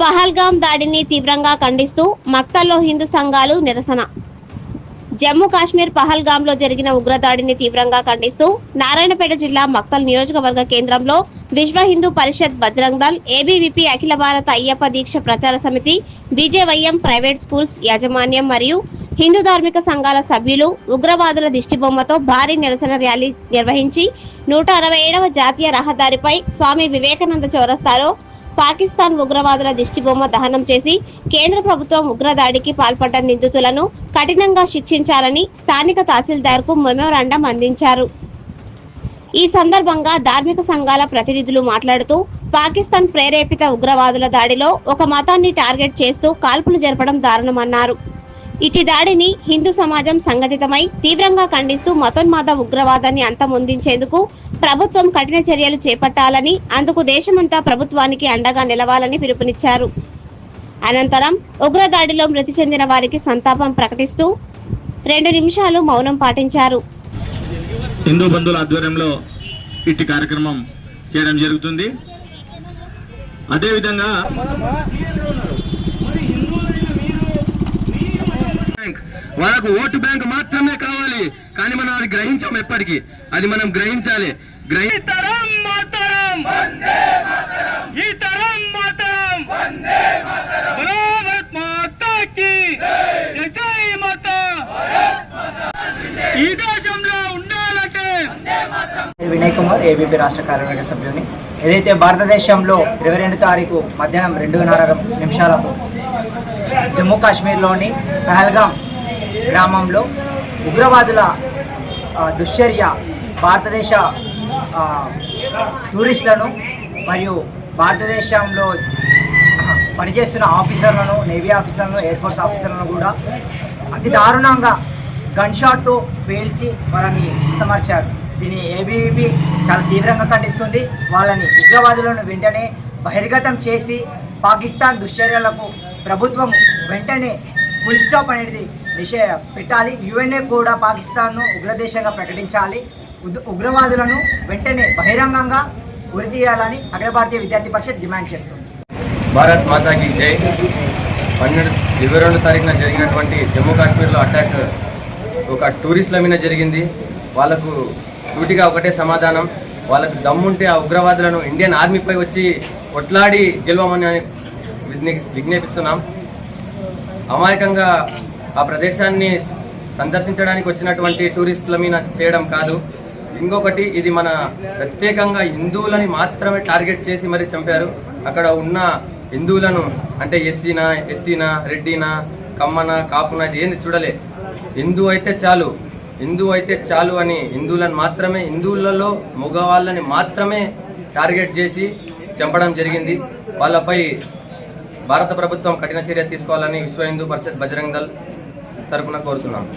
పహల్గాం దాడిని తీవ్రంగా ఖండిస్తూ మక్తల్లో హిందూ సంఘాలు నిరసన. జమ్మూ కాశ్మీర్ పహల్గాంలో జరిగిన ఉగ్రదాడిని తీవ్రంగా ఖండిస్తూ నారాయణపేట జిల్లా మక్తల్ నియోజకవర్గ కేంద్రంలో విశ్వ హిందూ పరిషత్ బజరంగ్ దళ్ ఏబీవీపీ అఖిల భారత అయ్యప్ప దీక్ష ప్రచార సమితి బీజేవైఎం ప్రైవేట్ స్కూల్స్ యాజమాన్యం మరియు హిందూ ధార్మిక సంఘాల సభ్యులు ఉగ్రవాదుల దిష్టిబొమ్మతో భారీ నిరసన ర్యాలీ నిర్వహించి నూట అరవై ఏడవ జాతీయ రహదారిపై స్వామి వివేకానంద చౌరస్తాలో పాకిస్తాన్ ఉగ్రవాదుల దిష్టిబొమ్మ దహనం చేసి కేంద్ర ప్రభుత్వం ఉగ్రదాడికి పాల్పడ్డ నిందితులను కఠినంగా శిక్షించాలని స్థానిక తహసీల్దార్కు మెమోరాండం అందించారు. ఈ సందర్భంగా ధార్మిక సంఘాల ప్రతినిధులు మాట్లాడుతూ పాకిస్తాన్ ప్రేరేపిత ఉగ్రవాదుల దాడిలో ఒక మతాన్ని టార్గెట్ చేస్తూ కాల్పులు జరపడం దారుణమన్నారు. ఇటు దాడిని హిందూ సమాజం సంఘటితమై తీవ్రంగా ఖండిస్తూ మతోన్మాద ఉగ్రవాదాన్ని అంతమొందించేందుకు ప్రభుత్వం కఠిన చర్యలు చేపట్టాలని అందుకు దేశమంతా ప్రభుత్వానికి అండగా నిలవాలని పిలుపునిచ్చారు. అనంతరం ఉగ్రదాడిలో మృతి చెందిన వారికి సంతాపం ప్రకటిస్తూ రెండు నిమిషాలు మౌనం పాటించారు. హిందూ బంధువుల ఆధ్వర్యంలో ఇట్టి కార్యక్రమం చేయడం జరుగుతుంది. అదేవిధంగా బ్యాంక్. వాళ్ళకు ఓటు బ్యాంక్ మాత్రమే కావాలి. కానీ మనం అది గ్రహించాం ఎప్పటికీ. అది మనం గ్రహించాలి. గ్రహి ఈ తరం మాతరం. ఈ తరం మాతరం. బలో భారత్ మాతా కి జై. జై మాతా. ఈ దేశంలో ఉండాలంటే వినయ్ కుమార్ ఏబీపీ రాష్ట్ర కార్యవర్గ సభ్యుని ఏదైతే భారతదేశంలో ఇరవై రెండు తారీఖు మధ్యాహ్నం రెండున్నర నిమిషాలకు జమ్మూ కాశ్మీర్లోని పహల్గాం గ్రామంలో ఉగ్రవాదుల దుశ్చర్య భారతదేశ టూరిస్టులను మరియు భారతదేశంలో పనిచేస్తున్న ఆఫీసర్లను నేవీ ఆఫీసర్లను ఎయిర్ ఫోర్స్ ఆఫీసర్లను కూడా అతి దారుణంగా గన్ షాట్తో పేల్చి వాళ్ళని హతమార్చారు. దీన్ని ఏబీవీపీ చాలా తీవ్రంగా ఖండిస్తుంది. వాళ్ళని ఉగ్రవాదులను వెంటనే బహిర్గతం చేసి పాకిస్తాన్ దుశ్చర్యలకు ప్రభుత్వం వెంటనే ఫుల్ స్టాప్ అనేది విషయ పెట్టాలి. యుఎన్ఏ కూడా పాకిస్తాన్ను ఉగ్రదేశంగా ప్రకటించాలి. ఉద్- ఉగ్రవాదులను వెంటనే బహిరంగంగా ఉరితీయాలని అఖిల భారతీయ విద్యార్థి పరిషత్ డిమాండ్ చేస్తుంది. భారత్ మాతాకి జై. పన్నెండు ఇరవై రెండు తారీఖున జరిగినటువంటి జమ్మూ కాశ్మీర్లో అటాక్ ఒక టూరిస్టుల మీద జరిగింది. వాళ్ళకు సూటిగా ఒకటే సమాధానం. వాళ్ళకు దమ్ముంటే ఆ ఉగ్రవాదులను ఇండియన్ ఆర్మీపై వచ్చి కొట్లాడి గెలవమని విజ్ఞాపిస్తున్నాం అమాయకంగా ఆ ప్రదేశాన్ని సందర్శించడానికి వచ్చినటువంటి టూరిస్టుల మీద చేయడం కాదు. ఇంకొకటి ఇది మన ప్రత్యేకంగా హిందువులని మాత్రమే టార్గెట్ చేసి మరి చంపారు. అక్కడ ఉన్న హిందువులను అంటే ఎస్సీనా ఎస్టీనా రెడ్డినా కమ్మనా కాపునా ఏంది చూడలే. హిందూ అయితే చాలు. హిందూ అయితే చాలు అని హిందువులను మాత్రమే హిందువులలో మగవాళ్ళని మాత్రమే టార్గెట్ చేసి చంపడం జరిగింది. వాళ్ళపై భారత ప్రభుత్వం కఠిన చర్య తీసుకోవాలని విశ్వ హిందూ పరిషత్ బజరంగ్ దళ్ తరపున కోరుతున్నాను